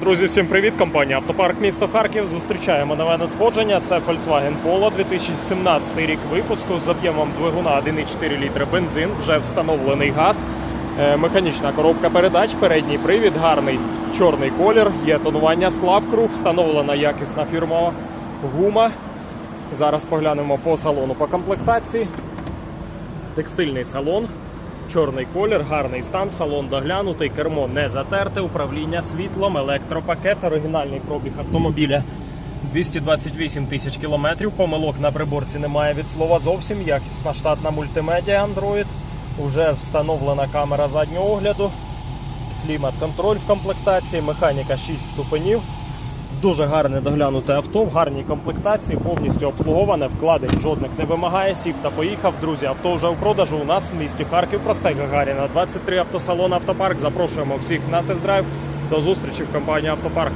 Друзі, всім привіт! Компанія Автопарк місто Харків. Зустрічаємо нове надходження. Це Volkswagen Polo 2017 рік випуску з об'ємом двигуна 1,4 літри бензин, вже встановлений газ, е, механічна коробка передач, передній привід, гарний чорний колір, є тонування скла в круг, встановлена якісна фірмова гума. Зараз поглянемо по салону по комплектації. Текстильний салон, чорний колір, гарний стан, салон доглянутий, кермо не затерте, управління світлом, електропакет, оригінальний пробіг автомобіля 228 тисяч кілометрів. Помилок на приборці немає від слова зовсім. Якісна штатна мультимедіа Android. Уже встановлена камера заднього огляду, клімат-контроль в комплектації, механіка 6 ступенів. Дуже гарне доглянуте авто, в гарній комплектації, повністю обслуговане, вкладень жодних не вимагає. Сів та поїхав. Друзі, авто вже у продажу у нас в місті Харків, проспект Гагаріна, 23 автосалон Автопарк. Запрошуємо всіх на тест-драйв. До зустрічі в компанії Автопарк.